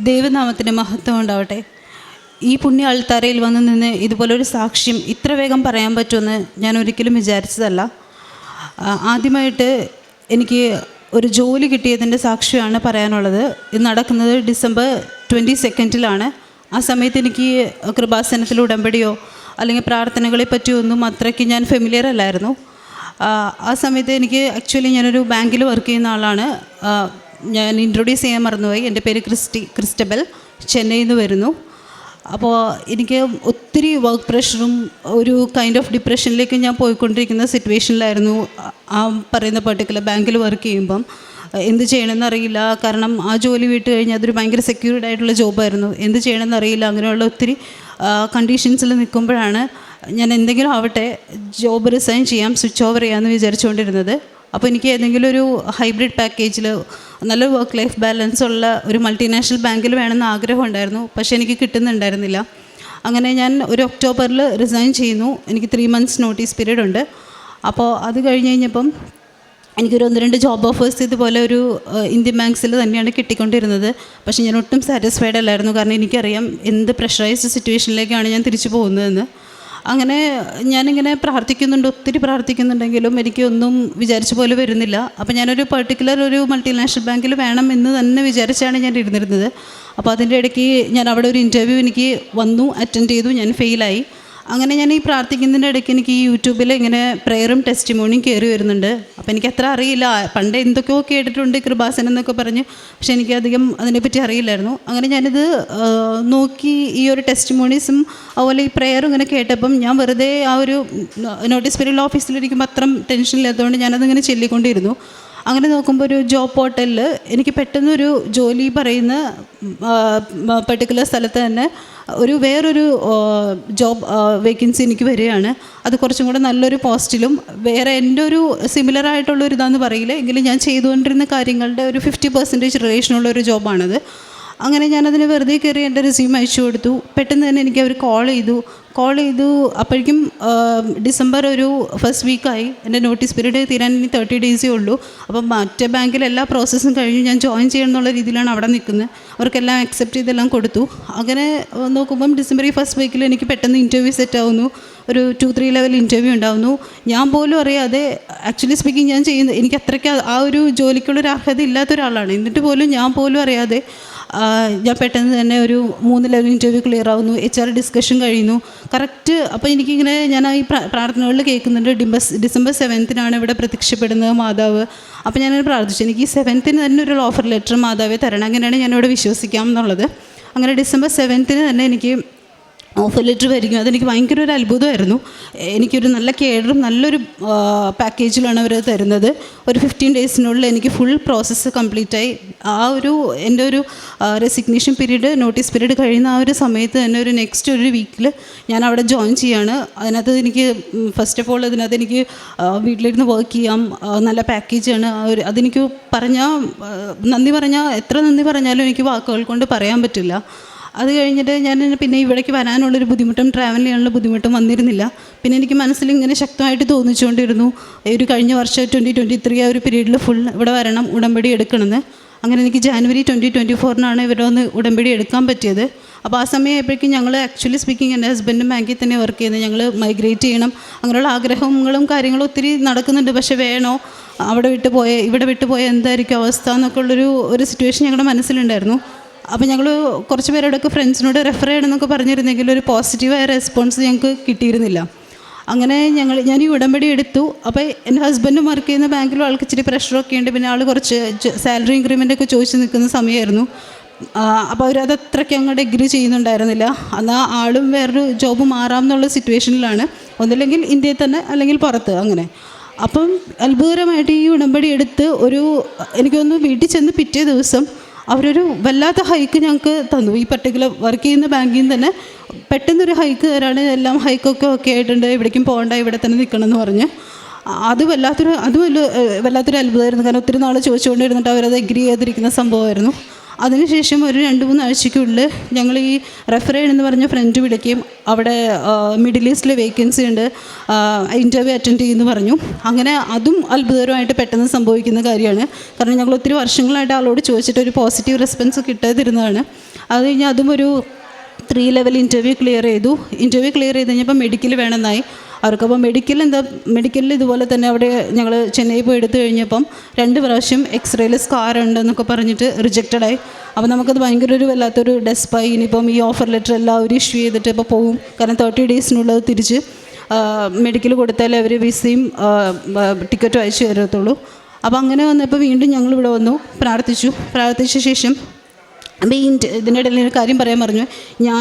ദൈവനാമത്തിന്റെ മഹത്വം ഉണ്ടാവട്ടെ. ഈ പുണ്യ അൾത്താരയിൽ വന്ന് നിന്ന് ഇതുപോലൊരു സാക്ഷ്യം ഇത്ര വേഗം പറയാൻ പറ്റുമെന്ന് ഞാൻ ഒരിക്കലും വിചാരിച്ചതല്ല. ആദ്യമായിട്ട് എനിക്ക് ഒരു ജോലി കിട്ടിയതിന്റെ സാക്ഷ്യമാണ് പറയാനുള്ളത്. ഇത് നടക്കുന്നത് ഡിസംബർ ട്വന്റി സെക്കൻഡിലാണ്. ആ സമയത്ത് എനിക്ക് കൃപാസനത്തിൽ ഉടമ്പടിയോ അല്ലെങ്കിൽ പ്രാർത്ഥനകളെ പറ്റിയൊന്നും അത്രയ്ക്ക് ഞാൻ ഫെമിലിയർ അല്ലായിരുന്നു. ആ, സമയത്ത് എനിക്ക് ആക്ച്വലി ഞാനൊരു ബാങ്കിൽ വർക്ക് ചെയ്യുന്ന ആളാണ്. ഞാൻ ഇൻട്രൊഡ്യൂസ് ചെയ്യാൻ മറന്നുപോയി. എന്റെ പേര് ക്രിസ്റ്റി ക്രിസ്റ്റബൽ. ചെന്നൈയിൽ നിന്ന് വരുന്നു. അപ്പോൾ എനിക്ക് ഒത്തിരി വർക്ക് പ്രഷറും ഒരു കൈൻഡ് ഓഫ് ഡിപ്രഷനിലേക്ക് ഞാൻ പോയിക്കൊണ്ടിരിക്കുന്ന സിറ്റുവേഷനിലായിരുന്നു ആ- പറയുന്ന പർട്ടിക്കുലർ ബാങ്കിൽ വർക്ക് ചെയ്യുമ്പം. എന്ത് ചെയ്യണമെന്ന് അറിയില്ല കാരണം ആ ജോലി വിട്ട് കഴിഞ്ഞാൽ അതൊരു ഭയങ്കര സെക്യൂർഡ് ആയിട്ടുള്ള ജോബായിരുന്നു എന്ത് ചെയ്യണമെന്ന് അറിയില്ല അങ്ങനെയുള്ള ഒത്തിരി കണ്ടീഷൻസിൽ നിൽക്കുമ്പോഴാണ് ഞാൻ എന്തെങ്കിലും ആവട്ടെ ജോബ് റിസൈൻ ചെയ്യാം സ്വിച്ച് ഓവർ ചെയ്യാമെന്ന് വിചാരിച്ചുകൊണ്ടിരുന്നത്. അപ്പോൾ എനിക്ക് ഏതെങ്കിലും ഒരു ഹൈബ്രിഡ് പാക്കേജിൽ നല്ല വർക്ക് ലൈഫ് ബാലൻസ് ഉള്ള ഒരു മൾട്ടിനാഷണൽ ബാങ്കിൽ വേണമെന്ന് ആഗ്രഹം ഉണ്ടായിരുന്നു. പക്ഷേ എനിക്ക് കിട്ടുന്നുണ്ടായിരുന്നില്ല. അങ്ങനെ ഞാൻ ഒരു ഒക്ടോബറിൽ റിസൈൻ ചെയ്യുന്നു. എനിക്ക് ത്രീ മന്ത്സ് നോട്ടീസ് പീരീഡ് ഉണ്ട്. അപ്പോൾ അത് കഴിഞ്ഞ് കഴിഞ്ഞപ്പം എനിക്കൊരു ഒന്ന് രണ്ട് ജോബ് ഓഫേഴ്സ് ഇതുപോലെ ഒരു ഇന്ത്യൻ ബാങ്ക്സിൽ തന്നെയാണ് കിട്ടിക്കൊണ്ടിരുന്നത്. പക്ഷേ ഞാൻ ഒട്ടും സാറ്റിസ്ഫൈഡ് അല്ലായിരുന്നു. കാരണം എനിക്കറിയാം എന്ത് പ്രഷറൈസ്ഡ് സിറ്റുവേഷനിലേക്കാണ് ഞാൻ തിരിച്ചു പോകുന്നതെന്ന്. അങ്ങനെ ഞാനിങ്ങനെ പ്രാർത്ഥിക്കുന്നുണ്ട് ഒത്തിരി പ്രാർത്ഥിക്കുന്നുണ്ടെങ്കിലും എനിക്കൊന്നും വിചാരിച്ച പോലെ വരുന്നില്ല. അപ്പോൾ ഞാനൊരു പർട്ടിക്കുലർ ഒരു മൾട്ടിനാഷണൽ ബാങ്കിൽ വേണം എന്ന് തന്നെ വിചാരിച്ചാണ് ഞാൻ ഇരുന്നിരുന്നത്. അപ്പോൾ അതിന്റെ ഇടയ്ക്ക് ഞാൻ അവിടെ ഒരു ഇന്റർവ്യൂ എനിക്ക് വന്നു അറ്റൻഡ് ചെയ്തു ഞാൻ ഫെയിലായി അങ്ങനെ ഞാൻ ഈ പ്രാർത്ഥിക്കുന്നതിന്റെ ഇടയ്ക്ക് എനിക്ക് ഈ യൂട്യൂബിൽ ഇങ്ങനെ പ്രെയറും ടെസ്റ്റിമോണിയും കയറി വരുന്നുണ്ട്. അപ്പോൾ എനിക്ക് അത്ര അറിയില്ല. പണ്ട് എന്തൊക്കെയോ കേട്ടിട്ടുണ്ട് കൃപാസനം എന്നൊക്കെ പറഞ്ഞ്. പക്ഷേ എനിക്ക് അധികം അതിനെപ്പറ്റി അറിയില്ലായിരുന്നു. അങ്ങനെ ഞാനിത് നോക്കി ഈ ഒരു ടെസ്റ്റിമോണീസും അതുപോലെ ഈ പ്രെയറും ഇങ്ങനെ കേട്ടപ്പം ഞാൻ വെറുതെ ആ ഒരു നോട്ടീസ് പീരീഡ് ഓഫീസിലിരിക്കുമ്പോൾ അത്രയും ടെൻഷനില്ലാത്തതുകൊണ്ട് ഞാനതിങ്ങനെ ചൊല്ലിക്കൊണ്ടിരുന്നു. അങ്ങനെ നോക്കുമ്പോൾ ഒരു ജോബ് പോർട്ടലിൽ എനിക്ക് പെട്ടെന്നൊരു ജോലി പറയുന്ന പെർട്ടിക്കുലർ സ്ഥലത്ത് തന്നെ ഒരു വേറൊരു ജോബ് വേക്കൻസി എനിക്ക് വരികയാണ്. അത് കുറച്ചും കൂടെ നല്ലൊരു പോസ്റ്റിലും വേറെ എന്റെ ഒരു സിമിലർ ആയിട്ടുള്ള ഒരു ഇതാന്ന് പറയില്ല. എങ്കിലും ഞാൻ ചെയ്തുകൊണ്ടിരുന്ന കാര്യങ്ങളുടെ ഒരു ഫിഫ്റ്റി പെർസെന്റേജ് റിലേഷനുള്ള ഒരു ജോബാണത് അങ്ങനെ ഞാനതിന് വെറുതെ കയറി എന്റെ റെസ്യൂം അയച്ചു കൊടുത്തു. പെട്ടെന്ന് തന്നെ എനിക്ക് അവർ കോൾ ചെയ്തു. കോൾ ചെയ്തു. അപ്പോഴേക്കും ഡിസംബർ ഒരു ഫസ്റ്റ് വീക്കായി എന്റെ നോട്ടീസ് പീരീഡ് തീരാൻ ഇനി തേർട്ടി ഡേയ്സേ ഉള്ളൂ. അപ്പം മറ്റേ ബാങ്കിൽ എല്ലാ പ്രോസസ്സും കഴിഞ്ഞ് ഞാൻ ജോയിൻ ചെയ്യണം എന്നുള്ള രീതിയിലാണ് അവിടെ നിൽക്കുന്നത്. അവർക്കെല്ലാം അക്സെപ്റ്റ് ചെയ്തെല്ലാം കൊടുത്തു. അങ്ങനെ നോക്കുമ്പം ഡിസംബർ ഈ ഫസ്റ്റ് വീക്കിൽ എനിക്ക് പെട്ടെന്ന് ഇന്റർവ്യൂ സെറ്റ് ആവുന്നു. ഒരു ടു ത്രീ ലെവൽ ഇന്റർവ്യൂ ഉണ്ടാവുന്നു. ഞാൻ പോലും അറിയാതെ ആക്ച്വലി സ്പീക്കിംഗ് ഞാൻ ചെയ്യുന്നത് എനിക്ക് അത്രയ്ക്ക് ആ ഒരു ജോലിക്കുള്ളൊരു അർഹത ഇല്ലാത്ത ഒരാളാണ്. എന്നിട്ട് പോലും ഞാൻ പോലും അറിയാതെ ഞാൻ പെട്ടെന്ന് തന്നെ ഒരു മൂന്ന് ലെവൽ ഇന്റർവ്യൂ ക്ലിയർ ആവുന്നു. എച്ച് ആർ ഡിസ്കഷൻ കഴിയുന്നു. കറക്റ്റ് അപ്പോൾ എനിക്കിങ്ങനെ ഞാൻ ഈ പ്രാ- പ്രാർത്ഥനകളിൽ കേൾക്കുന്നുണ്ട്. ഡിംബസ് ഡിസംബർ സെവൻത്തിനാണ് ഇവിടെ പ്രത്യക്ഷപ്പെടുന്നത് മാതാവ്. അപ്പോൾ ഞാനത് പ്രാർത്ഥിച്ചു. എനിക്ക് ഈ സെവൻത്തിന് തന്നെ ഒരു ഓഫർ ലെറ്റർ മാതാവെ തരണം. അങ്ങനെയാണ് ഞാനിവിടെ വിശ്വസിക്കാം എന്നുള്ളത്. അങ്ങനെ ഡിസംബർ സെവൻത്തിന് തന്നെ എനിക്ക് ഓഫർ ലെറ്റർ വരികയും അതെനിക്ക് ഭയങ്കര ഒരു അത്ഭുതമായിരുന്നു. എനിക്കൊരു നല്ല കേഡറും നല്ലൊരു പാക്കേജിലാണ് അവർ തരുന്നത്. ഒരു ഫിഫ്റ്റീൻ ഡേയ്സിനുള്ളിൽ എനിക്ക് ഫുൾ പ്രോസസ്സ് കംപ്ലീറ്റായി ആ ഒരു എന്റെ ഒരു റെസിഗ്നേഷൻ പീരീഡ് നോട്ടീസ് പീരീഡ് കഴിയുന്ന ആ ഒരു സമയത്ത് തന്നെ ഒരു നെക്സ്റ്റ് ഒരു വീക്കിൽ ഞാൻ അവിടെ ജോയിൻ ചെയ്യാണ്. അതിനകത്ത് എനിക്ക് ഫസ്റ്റ് ഓഫ് ഓൾ അതിനകത്ത് എനിക്ക് വീട്ടിലിരുന്ന് വർക്ക് ചെയ്യാം. നല്ല പാക്കേജാണ് ഒരു അതെനിക്ക് പറഞ്ഞാൽ നന്ദി പറഞ്ഞാൽ എത്ര നന്ദി പറഞ്ഞാലും എനിക്ക് വാക്കുകൾ കൊണ്ട് പറയാൻ പറ്റില്ല. അത് കഴിഞ്ഞിട്ട് ഞാൻ പിന്നെ ഇവിടേക്ക് വരാനുള്ളൊരു ബുദ്ധിമുട്ടും ട്രാവൽ ചെയ്യാനുള്ള ബുദ്ധിമുട്ടും വന്നിരുന്നില്ല. പിന്നെ എനിക്ക് മനസ്സിൽ ഇങ്ങനെ ശക്തമായിട്ട് തോന്നിച്ചുകൊണ്ടിരുന്നു. ഒരു കഴിഞ്ഞ വർഷം ട്വന്റി ട്വന്റി ത്രീ ആ ഒരു പീരീഡിൽ ഫുൾ ഇവിടെ വരണം ഉടമ്പടി എടുക്കണമെന്ന്. അങ്ങനെ എനിക്ക് ജാനുവരി ട്വന്റി ട്വന്റി ഫോറിനാണ് ഇവിടെ ഒന്ന് ഉടമ്പടി എടുക്കാൻ പറ്റിയത്. അപ്പോൾ ആ സമയമായപ്പോഴേക്കും ഞങ്ങൾ ആക്ച്വലി സ്പീക്കിംഗ് എന്റെ ഹസ്ബൻഡും ബാങ്കിൽ തന്നെ വർക്ക് ചെയ്യുന്നത് ഞങ്ങൾ മൈഗ്രേറ്റ് ചെയ്യണം. അങ്ങനെയുള്ള ആഗ്രഹങ്ങളും കാര്യങ്ങളും ഒത്തിരി നടക്കുന്നുണ്ട്. പക്ഷേ വേണോ? അവിടെ വിട്ട് പോയ ഇവിടെ വിട്ട് പോയ എന്തായിരിക്കും അവസ്ഥ എന്നൊക്കെ ഉള്ളൊരു ഒരു സിറ്റുവേഷൻ ഞങ്ങളുടെ മനസ്സിലുണ്ടായിരുന്നു. അപ്പോൾ ഞങ്ങൾ കുറച്ച് പേരോടൊക്കെ ഫ്രണ്ട്സിനോട് റെഫർ ചെയ്യണമെന്നൊക്കെ പറഞ്ഞിരുന്നെങ്കിൽ ഒരു പോസിറ്റീവായ റെസ്പോൺസ് ഞങ്ങൾക്ക് കിട്ടിയിരുന്നില്ല. അങ്ങനെ ഞങ്ങൾ ഞാൻ ഈ ഉടമ്പടി എടുത്തു. അപ്പോൾ എന്റെ ഹസ്ബൻഡ് വർക്ക് ചെയ്യുന്ന ബാങ്കിൽ ആൾക്ക് ഇച്ചിരി പ്രഷറൊക്കെ ഉണ്ട്. പിന്നെ ആൾ കുറച്ച് സാലറി ഇൻക്രിമെന്റ് ഒക്കെ ചോദിച്ച് നിൽക്കുന്ന സമയമായിരുന്നു അപ്പോൾ അവരത് അത്രയ്ക്ക് അങ്ങോട്ട് എഗ്രി ചെയ്യുന്നുണ്ടായിരുന്നില്ല. എന്നാൽ ആളും വേറൊരു ജോബ് മാറാം എന്നുള്ള സിറ്റുവേഷനിലാണ് ഒന്നില്ലെങ്കിൽ ഇന്ത്യയിൽ തന്നെ അല്ലെങ്കിൽ പുറത്ത് അങ്ങനെ. അപ്പം അത്ഭുതകരമായിട്ട് ഈ ഉടമ്പടി എടുത്ത് ഒരു എനിക്കൊന്ന് വീട്ടിൽ ചെന്ന് പിറ്റേ ദിവസം അവരൊരു വല്ലാത്ത ഹൈക്ക് ഞങ്ങൾക്ക് തന്നു. ഈ പർട്ടിക്കുലർ വർക്ക് ചെയ്യുന്ന ബാങ്കിൽ നിന്ന് തന്നെ പെട്ടെന്നൊരു ഹൈക്ക് തരാണ് എല്ലാം ഹൈക്കൊക്കെ ഒക്കെ ആയിട്ടുണ്ട്. എവിടേക്കും പോകണ്ട. ഇവിടെ തന്നെ നിൽക്കണം എന്ന് പറഞ്ഞ് അത് വല്ലാത്തൊരു അത് വല്ല വല്ലാത്തൊരു അത്ഭുതമായിരുന്നു. കാരണം ഒത്തിരി നാൾ ചോദിച്ചുകൊണ്ടിരുന്നിട്ട് അവരത് എഗ്രി ചെയ്തിരിക്കുന്ന സംഭവമായിരുന്നു. അതിനുശേഷം ഒരു രണ്ട് മൂന്ന് ആഴ്ചയ്ക്കുള്ളിൽ ഞങ്ങൾ ഈ റെഫറേഡ് എന്ന് പറഞ്ഞ ഫ്രണ്ട് വിളിക്കുകയും അവിടെ മിഡിൽ ഈസ്റ്റിൽ വേക്കൻസി ഉണ്ട്. ഇന്റർവ്യൂ അറ്റൻഡ് ചെയ്യുമെന്ന് പറഞ്ഞു. അങ്ങനെ അതും അത്ഭുതകരമായിട്ട് പെട്ടെന്ന് സംഭവിക്കുന്ന കാര്യമാണ്. കാരണം ഞങ്ങൾ ഒത്തിരി വർഷങ്ങളായിട്ട് ആളോട് ചോദിച്ചിട്ട് ഒരു പോസിറ്റീവ് റെസ്പോൺസ് കിട്ടാതിരുന്നതാണ്. അത് കഴിഞ്ഞ് അതും ഒരു ത്രീ ലെവൽ ഇന്റർവ്യൂ ക്ലിയർ ചെയ്തു. ഇന്റർവ്യൂ ക്ലിയർ ചെയ്ത് കഴിഞ്ഞപ്പോൾ മെഡിക്കൽ വേണമെന്നായി. അവർക്കപ്പോൾ മെഡിക്കൽ എന്താ മെഡിക്കലിൽ ഇതുപോലെ തന്നെ അവിടെ ഞങ്ങൾ ചെന്നൈ പോയി എടുത്തു കഴിഞ്ഞപ്പം രണ്ട് പ്രാവശ്യം എക്സ്റേയിൽ സ്കാർ ഉണ്ടെന്നൊക്കെ പറഞ്ഞിട്ട് റിജക്റ്റഡ് ആയി. അപ്പോൾ നമുക്കത് ഭയങ്കര ഒരു വല്ലാത്തൊരു ഡെസ്പായി ഇനിയിപ്പം ഈ ഓഫർ ലെറ്റർ എല്ലാവരും ഇഷ്യൂ ചെയ്തിട്ട് ഇപ്പോൾ പോകും കാരണം തേർട്ടി ഡേയ്സിനുള്ളത് തിരിച്ച് മെഡിക്കൽ കൊടുത്താലേ അവർ വിസയും ടിക്കറ്റും അയച്ചു തരത്തുള്ളൂ. അപ്പോൾ അങ്ങനെ വന്നപ്പോൾ വീണ്ടും ഞങ്ങൾ ഇവിടെ വന്നു പ്രാർത്ഥിച്ചു. പ്രാർത്ഥിച്ച ശേഷം അപ്പോൾ ഈ ഇതിന്റെ ഇടയിൽ ഒരു കാര്യം പറയാൻ പറഞ്ഞു. ഞാൻ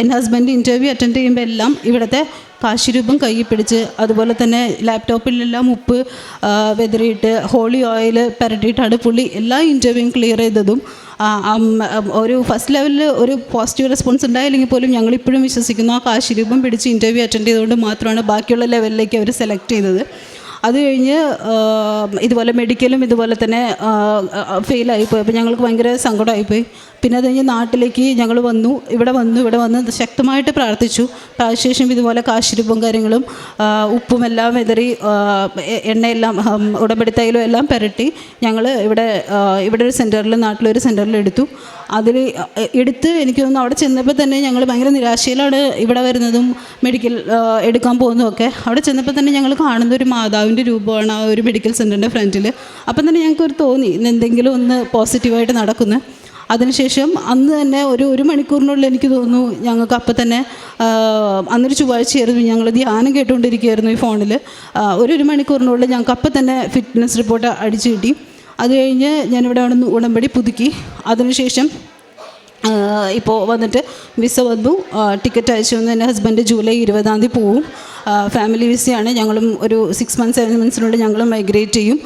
എന്റെ ഹസ്ബൻഡ് ഇന്റർവ്യൂ അറ്റൻഡ് ചെയ്യുമ്പോൾ എല്ലാം ഇവിടുത്തെ കാശിരൂപം കയ്യിൽ പിടിച്ച് അതുപോലെ തന്നെ ലാപ്ടോപ്പിലെല്ലാം ഉപ്പ് വെതറിയിട്ട് ഹോളി ഓയിൽ പുരട്ടിയിട്ടാണ് പുള്ളി എല്ലാ ഇന്റർവ്യൂവും ക്ലിയർ ചെയ്തതും. ഒരു ഫസ്റ്റ് ലെവലിൽ ഒരു പോസിറ്റീവ് റെസ്പോൺസ് ഉണ്ടായില്ലെങ്കിൽ പോലും ഞങ്ങളിപ്പോഴും വിശ്വസിക്കുന്നു ആ കാശിരൂപം പിടിച്ച് ഇന്റർവ്യൂ അറ്റൻഡ് ചെയ്തുകൊണ്ട് മാത്രമാണ് ബാക്കിയുള്ള ലെവലിലേക്ക് അവർ സെലക്ട് ചെയ്തത്. അത് കഴിഞ്ഞ് ഇതുപോലെ മെഡിക്കലും ഇതുപോലെ തന്നെ ഫെയിലായിപ്പോയി അപ്പോൾ ഞങ്ങൾക്ക് ഭയങ്കര സങ്കടമായിപ്പോയി പിന്നെ അത് കഴിഞ്ഞ് നാട്ടിലേക്ക് ഞങ്ങൾ വന്നു. ഇവിടെ വന്നു ഇവിടെ വന്ന് ശക്തമായിട്ട് പ്രാർത്ഥിച്ചു. പ്രാർത്ഥിച്ച ശേഷം ഇതുപോലെ കാശിരിപ്പും കാര്യങ്ങളും ഉപ്പും എല്ലാം എതിറി എണ്ണയെല്ലാം ഉടമ്പടിത്തൈലും എല്ലാം പുരട്ടി ഞങ്ങൾ ഇവിടെ ഇവിടെ ഒരു സെന്ററിൽ നാട്ടിലൊരു സെന്ററിൽ എടുത്തു. അതിൽ എടുത്ത് എനിക്ക് തോന്നുന്നു അവിടെ ചെന്നപ്പോൾ തന്നെ ഞങ്ങൾ ഭയങ്കര നിരാശയിലാണ് ഇവിടെ വരുന്നതും മെഡിക്കൽ എടുക്കാൻ പോകുന്നതും ഒക്കെ. അവിടെ ചെന്നപ്പോൾ തന്നെ ഞങ്ങൾ കാണുന്ന ഒരു മാതാവിന്റെ രൂപമാണ് ആ ഒരു മെഡിക്കൽ സെന്ററിന്റെ ഫ്രണ്ടിൽ അപ്പം തന്നെ ഞങ്ങൾക്ക് ഒരു തോന്നി എന്തെങ്കിലും ഒന്ന് പോസിറ്റീവായിട്ട് നടക്കുന്നു. അതിനുശേഷം അന്ന് തന്നെ ഒരു ഒരു മണിക്കൂറിനുള്ളിൽ എനിക്ക് തോന്നുന്നു ഞങ്ങൾക്ക് അപ്പം തന്നെ അന്നൊരു ചൊവ്വാഴ്ചയായിരുന്നു. ഞങ്ങൾ ധ്യാനം കേട്ടുകൊണ്ടിരിക്കുകയായിരുന്നു ഈ ഫോണിൽ ഒരു ഒരു മണിക്കൂറിനുള്ളിൽ ഞങ്ങൾക്ക് അപ്പം തന്നെ ഫിറ്റ്നസ് റിപ്പോർട്ട് അടിച്ചു കിട്ടി. അത് കഴിഞ്ഞ് ഞാനിവിടെ വന്ന് ഉടമ്പടി പുതുക്കി. അതിനുശേഷം ഇപ്പോൾ വന്നിട്ട് വിസ വന്നു. ടിക്കറ്റ് അയച്ചു വന്ന് എന്റെ ഹസ്ബൻഡ് ജൂലൈ ഇരുപതാം തീയതി പോവും. ഫാമിലി വിസയാണ് ഞങ്ങളും ഒരു സിക്സ് മന്ത്സ് സെവൻ മന്ത്സിനുള്ളിൽ ഞങ്ങളും മൈഗ്രേറ്റ് ചെയ്യും.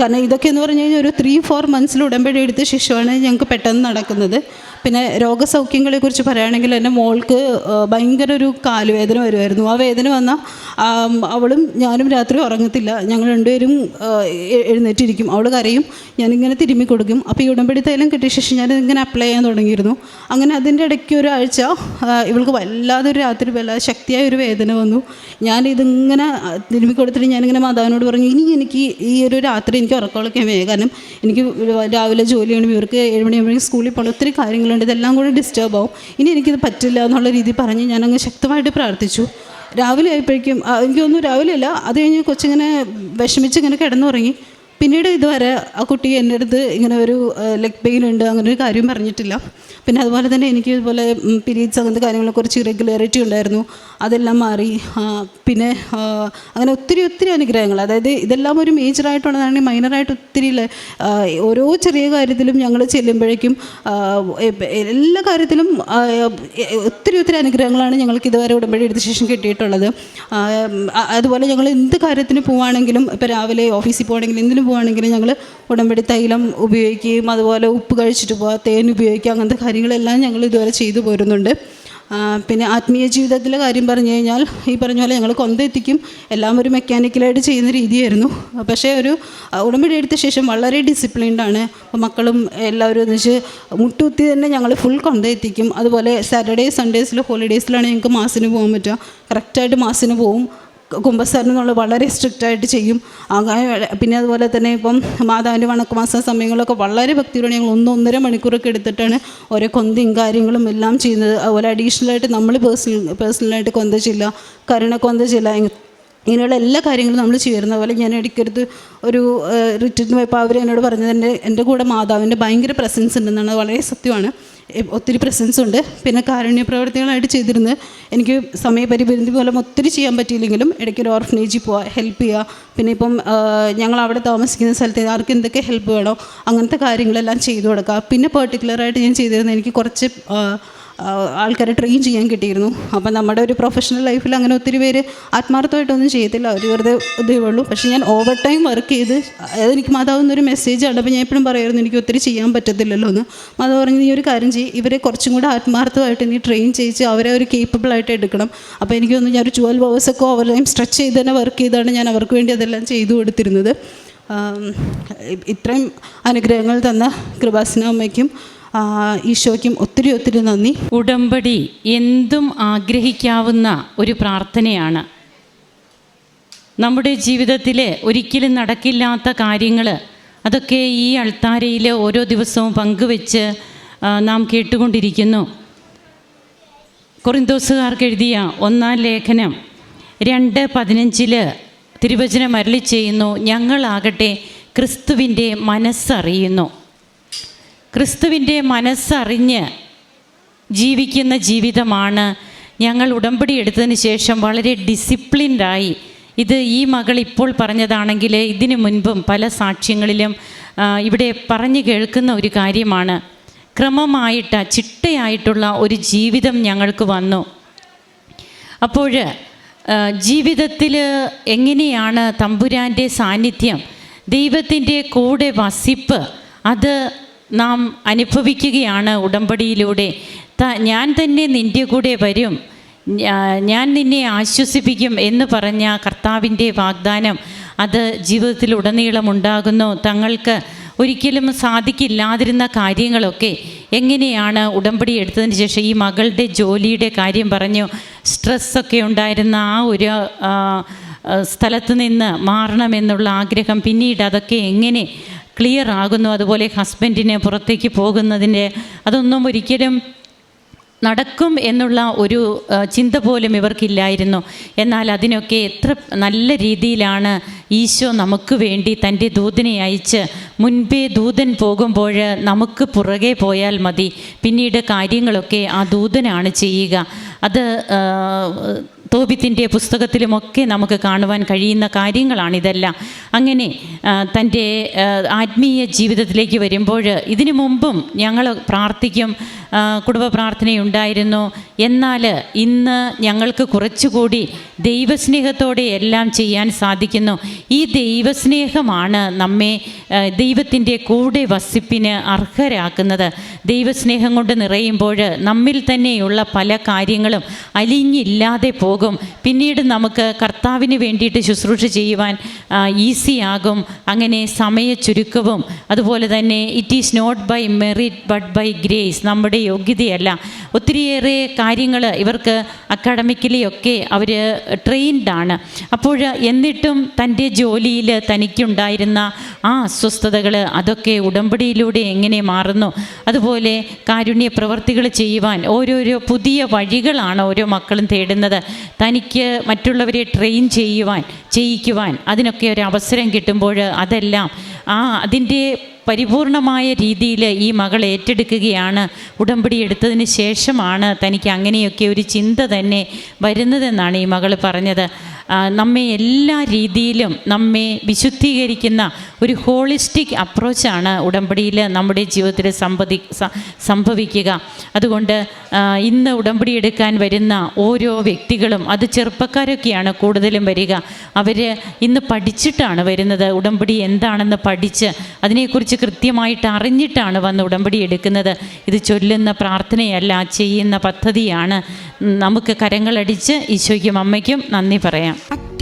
കാരണം ഇതൊക്കെ എന്ന് പറഞ്ഞു കഴിഞ്ഞാൽ ഒരു ത്രീ ഫോർ മന്ത്സിൽ ഉടമ്പടി എടുത്ത ശിശുവാണ് ഞങ്ങൾക്ക് പെട്ടെന്ന് നടക്കുന്നത്. പിന്നെ രോഗസൗഖ്യങ്ങളെ കുറിച്ച് പറയുകയാണെങ്കിൽ എന്റെ മോൾക്ക് ഭയങ്കര ഒരു കാലുവേദന വരുമായിരുന്നു ആ വേദന വന്നാൽ അവളും ഞാനും രാത്രി ഉറങ്ങത്തില്ല. ഞങ്ങൾ രണ്ടുപേരും എഴുന്നേറ്റിരിക്കും. അവൾ കരയും. ഞാനിങ്ങനെ തിരുമ്മി കൊടുക്കും. അപ്പോൾ ഈ ഉടമ്പടി തൈലം കിട്ടിയ ശേഷം ഞാനിങ്ങനെ അപ്ലൈ ചെയ്യാൻ തുടങ്ങിയിരുന്നു. അങ്ങനെ അതിന്റെ ഇടയ്ക്ക് ഒരാഴ്ച ഇവൾക്ക് വല്ലാതെ ഒരു രാത്രി വല്ലാതെ ശക്തിയായ ഒരു വേദന വന്നു. ഞാനിതിങ്ങനെ തിരുമ്മി കൊടുത്തിട്ട് ഞാനിങ്ങനെ മാതാവിനോട് പറഞ്ഞു ഇനി എനിക്ക് ഈ ഒരു രാത്രി എനിക്ക് ഉറക്കമൊക്കെ കാരണം എനിക്ക് രാവിലെ ജോലി ജോലിയാണ് ഇവർക്ക് ഏഴ് മണിയാകുമ്പോഴേക്കും സ്കൂളിൽ പോകണം ഒത്തിരി കാര്യങ്ങളുണ്ട്. ഇതെല്ലാം കൂടെ ഡിസ്റ്റർബ് ആവും. ഇനി എനിക്കിത് പറ്റില്ല എന്നുള്ള രീതി പറഞ്ഞ് ഞാനങ്ങ് ശക്തമായിട്ട് പ്രാർത്ഥിച്ചു. രാവിലെ ആയപ്പോഴേക്കും എനിക്കൊന്നും രാവിലെ അല്ല അത് കഴിഞ്ഞ് കൊച്ചിങ്ങനെ വിഷമിച്ച് ഇങ്ങനെ കിടന്നുറങ്ങി. പിന്നീട് ഇതുവരെ ആ കുട്ടി എന്റെ അടുത്ത് ഇങ്ങനെ ഒരു ലെഗ് പെയിൻ ഉണ്ട് അങ്ങനെ ഒരു കാര്യം പറഞ്ഞിട്ടില്ല. പിന്നെ അതുപോലെ തന്നെ എനിക്ക് ഇതുപോലെ പീരീഡ്സ് അങ്ങനത്തെ കാര്യങ്ങളെ കുറച്ച് ഇറഗുലാരിറ്റി ഉണ്ടായിരുന്നു. അതെല്ലാം മാറി. പിന്നെ അങ്ങനെ ഒത്തിരി ഒത്തിരി അനുഗ്രഹങ്ങൾ. അതായത് ഇതെല്ലാം ഒരു മേജറായിട്ടുള്ളതാണ് മൈനറായിട്ട് ഒത്തിരി ഓരോ ചെറിയ കാര്യത്തിലും ഞങ്ങൾ ചെല്ലുമ്പോഴേക്കും എല്ലാ കാര്യത്തിലും ഒത്തിരി ഒത്തിരി അനുഗ്രഹങ്ങളാണ് ഞങ്ങൾക്ക് ഇതുവരെ ഉടമ്പടി എടുത്ത ശേഷം കിട്ടിയിട്ടുള്ളത്. അതുപോലെ ഞങ്ങൾ എന്ത് കാര്യത്തിന് പോവുകയാണെങ്കിലും ഇപ്പോൾ രാവിലെ ഓഫീസിൽ പോകണമെങ്കിലും എന്തിനു പോവുകയാണെങ്കിലും ഞങ്ങൾ ഉടമ്പടി തൈലം ഉപയോഗിക്കുകയും അതുപോലെ ഉപ്പ് കഴിച്ചിട്ട് പോവുക തേൻ ഉപയോഗിക്കുക അങ്ങനത്തെ കാര്യങ്ങളെല്ലാം ഞങ്ങൾ ഇതുവരെ ചെയ്തു പോരുന്നുണ്ട്. പിന്നെ ആത്മീയ ജീവിതത്തിലെ കാര്യം പറഞ്ഞു കഴിഞ്ഞാൽ ഈ പറഞ്ഞ പോലെ ഞങ്ങൾ കൊന്തെത്തിക്കും എല്ലാം ഒരു മെക്കാനിക്കലായിട്ട് ചെയ്യുന്ന രീതിയായിരുന്നു. പക്ഷേ ഒരു ഉടമ്പടി എടുത്ത ശേഷം വളരെ ഡിസിപ്ലിൻഡ് ആണ്. അപ്പോൾ മക്കളും എല്ലാവരും എന്ന് വെച്ച് മുട്ടുകുത്തി തന്നെ ഞങ്ങൾ ഫുൾ കൊന്തെത്തിക്കും അതുപോലെ സാറ്റർഡേ സൺഡേസിൽ ഹോളിഡേയ്സിലാണ് ഞങ്ങൾക്ക് മാസിന് പോകാൻ പറ്റുക. കറക്റ്റായിട്ട് മാസിന് പോവും. കുംഭസാരം നമ്മൾ വളരെ സ്ട്രിക്റ്റായിട്ട് ചെയ്യും. പിന്നെ അതുപോലെ തന്നെ ഇപ്പം മാതാവിന്റെ വണക്കമാസ സമയങ്ങളൊക്കെ വളരെ ഭക്തിയോടെ ഞങ്ങൾ ഒന്ന് ഒന്നര മണിക്കൂറൊക്കെ എടുത്തിട്ടാണ് ഓരോ കൊന്തയും കാര്യങ്ങളും എല്ലാം ചെയ്യുന്നത്. അതുപോലെ അഡീഷണലായിട്ട് നമ്മൾ പേഴ്സണൽ പേഴ്സണലായിട്ട് കൊന്ത ചില്ല കരുണ കൊന്ത ചില്ല ഇങ്ങനെയുള്ള എല്ലാ കാര്യങ്ങളും നമ്മൾ ചെയ്യുന്ന പോലെ ഞാൻ ഇടയ്ക്കടുത്ത് ഒരു റിട്ടേൺ പോയപ്പോൾ അവർ എന്നോട് പറഞ്ഞത് എന്റെ എന്റെ കൂടെ മാതാവിന്റെ ഭയങ്കര പ്രസൻസ് ഉണ്ടെന്നാണ്. വളരെ സത്യമാണ്. ഒത്തിരി പ്രസൻസ് ഉണ്ട്. പിന്നെ കാരുണ്യ പ്രവർത്തികളായിട്ട് ചെയ്തിരുന്നത്. എനിക്ക് സമയപരിപരിധി മൂലം ഒത്തിരി ചെയ്യാൻ പറ്റിയില്ലെങ്കിലും ഇടയ്ക്ക് ഒരു ഓർഫനേജിൽ പോവുക ഹെൽപ്പ് ചെയ്യുക പിന്നെ ഇപ്പം ഞങ്ങൾ അവിടെ താമസിക്കുന്ന സ്ഥലത്ത് ആർക്ക് എന്തൊക്കെ ഹെൽപ്പ് വേണോ അങ്ങനത്തെ കാര്യങ്ങളെല്ലാം ചെയ്തു കൊടുക്കുക പിന്നെ പെർട്ടിക്കുലറായിട്ട് ഞാൻ ചെയ്തിരുന്നത് എനിക്ക് കുറച്ച് ആൾക്കാരെ ട്രെയിൻ ചെയ്യാൻ കിട്ടിയിരുന്നു. അപ്പം നമ്മുടെ ഒരു പ്രൊഫഷണൽ ലൈഫിൽ അങ്ങനെ ഒത്തിരി പേര് ആത്മാർത്ഥമായിട്ടൊന്നും ചെയ്യത്തില്ല. അവർ വെറുതെ ഇതേ ഉള്ളൂ. പക്ഷേ ഞാൻ ഓവർ ടൈം വർക്ക് ചെയ്ത് മാതാവുന്ന ഒരു മെസ്സേജാണ് അപ്പോൾ ഞാൻ എപ്പോഴും പറയായിരുന്നു എനിക്ക് ഒത്തിരി ചെയ്യാൻ പറ്റത്തില്ലല്ലോ എന്ന്. മാതാവ് പറഞ്ഞു നീ ഒരു കാര്യം ചെയ്യും. ഇവരെ കുറച്ചും കൂടെ ആത്മാർത്ഥമായിട്ട് നീ ട്രെയിൻ ചെയ്യിച്ച് അവരെ ഒരു കേപ്പബിളായിട്ട് എടുക്കണം. അപ്പോൾ എനിക്ക് തോന്നുന്നു ഞാൻ ഒരു ട്വൽവ് ഹവേഴ്സൊക്കെ ഓവർ ടൈം സ്ട്രെച്ച് ചെയ്ത് തന്നെ വർക്ക് ചെയ്താണ് ഞാൻ അവർക്ക് വേണ്ടി അതെല്ലാം ചെയ്തു കൊടുത്തിരുന്നത്. ഇത്രയും അനുഗ്രഹങ്ങൾ തന്ന കൃപാസന അമ്മയ്ക്കും ഈശോയ്ക്കും ഒത്തിരി ഒത്തിരി നന്ദി. ഉടമ്പടി എന്തും ആഗ്രഹിക്കാവുന്ന ഒരു പ്രാർത്ഥനയാണ്. നമ്മുടെ ജീവിതത്തിൽ ഒരിക്കലും നടക്കില്ലാത്ത കാര്യങ്ങൾ അതൊക്കെ ഈ അൾത്താരയിൽ ഓരോ ദിവസവും പങ്കുവെച്ച് നാം കേട്ടുകൊണ്ടിരിക്കുന്നു. കൊറിന്തോസുകാർക്ക് എഴുതിയ ഒന്നാം ലേഖനം രണ്ട് പതിനഞ്ചിൽ തിരുവചനം അരളി ചെയ്യുന്നു ഞങ്ങളാകട്ടെ ക്രിസ്തുവിന്റെ മനസ്സറിയുന്നു. ക്രിസ്തുവിന്റെ മനസ്സറിഞ്ഞ് ജീവിക്കുന്ന ജീവിതമാണ് ഞങ്ങൾ ഉടമ്പടി എടുത്തതിന് ശേഷം വളരെ ഡിസിപ്ലിൻഡായി ഇത് ഈ മകൾ ഇപ്പോൾ പറഞ്ഞതാണെങ്കിൽ ഇതിനു മുൻപും പല സാക്ഷ്യങ്ങളിലും ഇവിടെ പറഞ്ഞു കേൾക്കുന്ന ഒരു കാര്യമാണ്. ക്രമമായിട്ട് ചിട്ടയായിട്ടുള്ള ഒരു ജീവിതം ഞങ്ങൾക്ക് വന്നു. അപ്പോൾ ജീവിതത്തിൽ എങ്ങനെയാണ് തമ്പുരാന്റെ സാന്നിധ്യം? ദൈവത്തിന്റെ കൂടെ വസിപ്പ് അത് നാം അനുഭവിക്കുകയാണ് ഉടമ്പടിയിലൂടെ. ഞാൻ തന്നെ നിന്റെ കൂടെ വരും. ഞാൻ നിന്നെ ആശ്വസിപ്പിക്കും എന്ന് പറഞ്ഞ കർത്താവിന്റെ വാഗ്ദാനം അത് ജീവിതത്തിൽ ഉടനീളം ഉണ്ടാകുന്നു. തങ്ങൾക്ക് ഒരിക്കലും സാധിക്കില്ലാതിരുന്ന കാര്യങ്ങളൊക്കെ എങ്ങനെയാണ് ഉടമ്പടി എടുത്തതിന് ശേഷം ഈ മകളുടെ ജോലിയുടെ കാര്യം പറഞ്ഞു. സ്ട്രെസ്സൊക്കെ ഉണ്ടായിരുന്ന ആ ഒരു സ്ഥലത്ത് നിന്ന് മാറണമെന്നുള്ള ആഗ്രഹം പിന്നീട് അതൊക്കെ എങ്ങനെ ക്ലിയർ ആകുന്നു. അതുപോലെ ഹസ്ബൻഡിന് പുറത്തേക്ക് പോകുന്നതിന്റെ അതൊന്നും ഒരിക്കലും നടക്കും എന്നുള്ള ഒരു ചിന്ത പോലും ഇവർക്കില്ലായിരുന്നു. എന്നാൽ അതിനൊക്കെ എത്ര നല്ല രീതിയിലാണ് ഈശോ നമുക്ക് വേണ്ടി തന്റെ ദൂതനെ അയച്ച് മുൻപേ ദൂതൻ പോകുമ്പോൾ നമുക്ക് പുറകെ പോയാൽ മതി. പിന്നീട് കാര്യങ്ങളൊക്കെ ആ ദൂതനാണ് ചെയ്യുക. അത് തോപിത്തിന്റെ പുസ്തകത്തിലുമൊക്കെ നമുക്ക് കാണുവാൻ കഴിയുന്ന കാര്യങ്ങളാണിതെല്ലാം. അങ്ങനെ തന്റെ ആത്മീയ ജീവിതത്തിലേക്ക് വരുമ്പോൾ ഇതിനു മുമ്പും ഞങ്ങൾ പ്രാർത്ഥിക്കും കുടുംബ പ്രാർത്ഥനയുണ്ടായിരുന്നു. എന്നാൽ ഇന്ന് ഞങ്ങൾക്ക് കുറച്ചുകൂടി ദൈവസ്നേഹത്തോടെ എല്ലാം ചെയ്യാൻ സാധിക്കുന്നു. ഈ ദൈവസ്നേഹമാണ് നമ്മെ ദൈവത്തിന്റെ കൂടെ വസിപ്പിന് അർഹരാക്കുന്നത്. ദൈവസ്നേഹം കൊണ്ട് നിറയുമ്പോൾ നമ്മിൽ തന്നെയുള്ള പല കാര്യങ്ങളും അലിഞ്ഞില്ലാതെ പോകും. പിന്നീട് നമുക്ക് കർത്താവിന് വേണ്ടിയിട്ട് ശുശ്രൂഷ ചെയ്യുവാൻ ഈസി ആകും. അങ്ങനെ സമയ ചുരുക്കവും അതുപോലെ തന്നെ it is not by merit but by grace നമ്മുടെ യോഗ്യതയല്ല. ഒത്തിരിയേറെ കാര്യങ്ങൾ ഇവർക്ക് അക്കാഡമിക്കലി ഒക്കെ അവർ ട്രെയിൻഡാണ് അപ്പോൾ എന്നിട്ടും തന്റെ ജോലിയിൽ തനിക്കുണ്ടായിരുന്ന ആ അസ്വസ്ഥതകൾ അതൊക്കെ ഉടമ്പടിയിലൂടെ എങ്ങനെ മാറുന്നു? അതുപോലെ കാരുണ്യ പ്രവർത്തികൾ ചെയ്യുവാൻ ഓരോരോ പുതിയ വഴികളാണ് ഓരോ മക്കളും തേടുന്നത്. തനിക്ക് മറ്റുള്ളവരെ ട്രെയിൻ ചെയ്യുവാൻ ചെയ്യിക്കുവാൻ അതിനൊക്കെ ഒരു അവസരം കിട്ടുമ്പോൾ അതെല്ലാം ആ അതിന്റെ പരിപൂർണമായ രീതിയിൽ ഈ മകൾ ഏറ്റെടുക്കുകയാണ്. ഉടമ്പടി എടുത്തതിന് ശേഷമാണ് തനിക്ക് അങ്ങനെയൊക്കെ ഒരു ചിന്ത തന്നെ വരുന്നതെന്നാണ് ഈ മകൾ പറഞ്ഞത്. നമ്മെ എല്ലാ രീതിയിലും നമ്മെ വിശുദ്ധീകരിക്കുന്ന ഒരു ഹോളിസ്റ്റിക് അപ്രോച്ചാണ് ഉടമ്പടിയിൽ നമ്മുടെ ജീവിതത്തിൽ സംഭവി സംഭവിക്കുക. അതുകൊണ്ട് ഇന്ന് ഉടമ്പടി എടുക്കാൻ വരുന്ന ഓരോ വ്യക്തികളും അത് ചെറുപ്പക്കാരൊക്കെയാണ് കൂടുതലും വരിക. അവർ ഇന്ന് പഠിച്ചിട്ടാണ് വരുന്നത്. ഉടമ്പടി എന്താണെന്ന് പഠിച്ച് അതിനെക്കുറിച്ച് കൃത്യമായിട്ട് അറിഞ്ഞിട്ടാണ് വന്ന് ഉടമ്പടി എടുക്കുന്നത്. ഇത് ചൊല്ലുന്ന പ്രാർത്ഥനയല്ല ചെയ്യുന്ന പദ്ധതിയാണ്. നമുക്ക് കരങ്ങളടിച്ച് ഈശോയ്ക്കും അമ്മയ്ക്കും നന്ദി പറയാം.